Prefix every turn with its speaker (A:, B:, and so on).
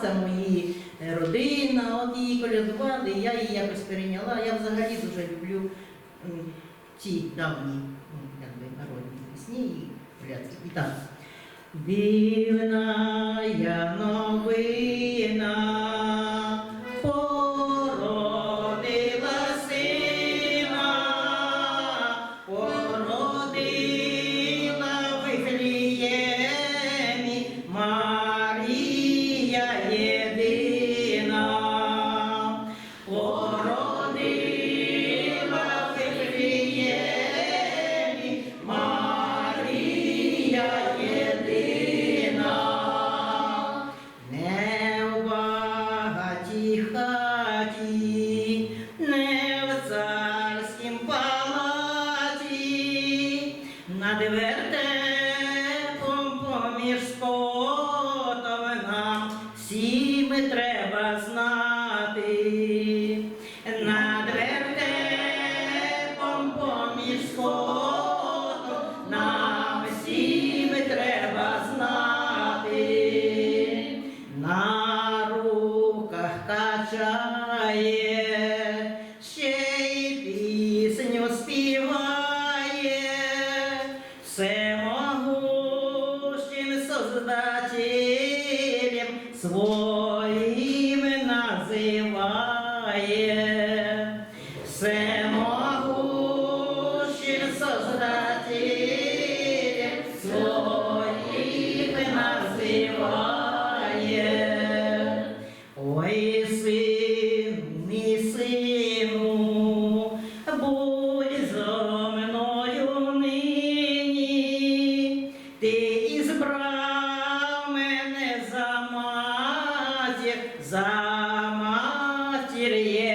A: це мої е, родина, от її колядували, я її якось перейняла. Я взагалі дуже люблю ці давні ну, якби, народні пісні і колядки. І так. Дивна я над вертепом поміж скотом нам всім треба знати. Над создателем своим називає. За за матір.